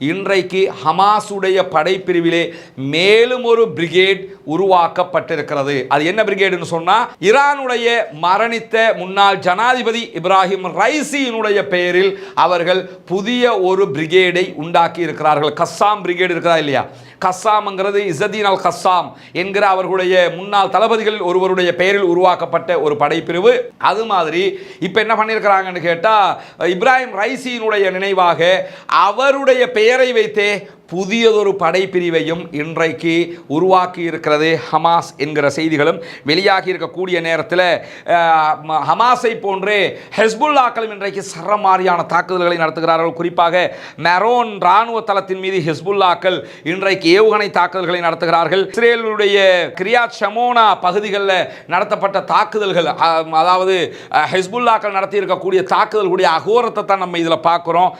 இன்றைக்கு ஹமாஸுடைய படைப்பிரிவிலே மேலும் ஒரு பிரிகேட் உருவாக்கப்பட்டிருக்கிறது. அது என்ன பிரிகேடுன்னு சொன்னால் ஈரானுடைய மரணித்த முன்னாள் ஜனாதிபதி இப்ராஹிம் ரைசியினுடைய பெயரில் அவர்கள் புதிய ஒரு பிரிகேடை உண்டாக்கி இருக்கிறார்கள். கஸ்ஸாம் பிரிகேடு இருக்கிறதா இல்லையா? கஸ்ஸாம்ங்கிறது இசதீன் அல் கஸ்ஸாம் என்கிற அவர்களுடைய முன்னாள் தளபதிகள் ஒருவருடைய பெயரில் உருவாக்கப்பட்ட ஒரு படைப்பிரிவு. அது மாதிரி இப்போ என்ன பண்ணியிருக்கிறாங்கன்னு கேட்டால் இப்ராஹிம் ரைசியினுடைய நினைவாக அவருடைய பெயரை வைத்தே புதியதொரு படைப்பிரிவையும் இன்றைக்கு உருவாக்கி இருக்கிறது ஹமாஸ் என்கிற செய்திகளும். வெளியாகி இருக்கக்கூடிய நேரத்தில் ஹமாஸை போன்றே ஹெஸ்புல்லாக்களும் இன்றைக்கு சரமாரியான தாக்குதல்களை நடத்துகிறார்கள். குறிப்பாக மெரோன் இராணுவ தளத்தின் மீது ஹெஸ்புல்லாக்கள் இன்றைக்கு ஏவுகணை தாக்குதல்களை நடத்துகிறார்கள். இஸ்ரேலுடைய கிரியா ஷமோனா பகுதிகளில் நடத்தப்பட்ட தாக்குதல்கள் அதாவது ஹெஸ்புல்லாக்கள் நடத்தி இருக்கக்கூடிய தாக்குதல்களுடைய அகோரத்தை தான் நம்ம இதில் பார்க்குறோம்.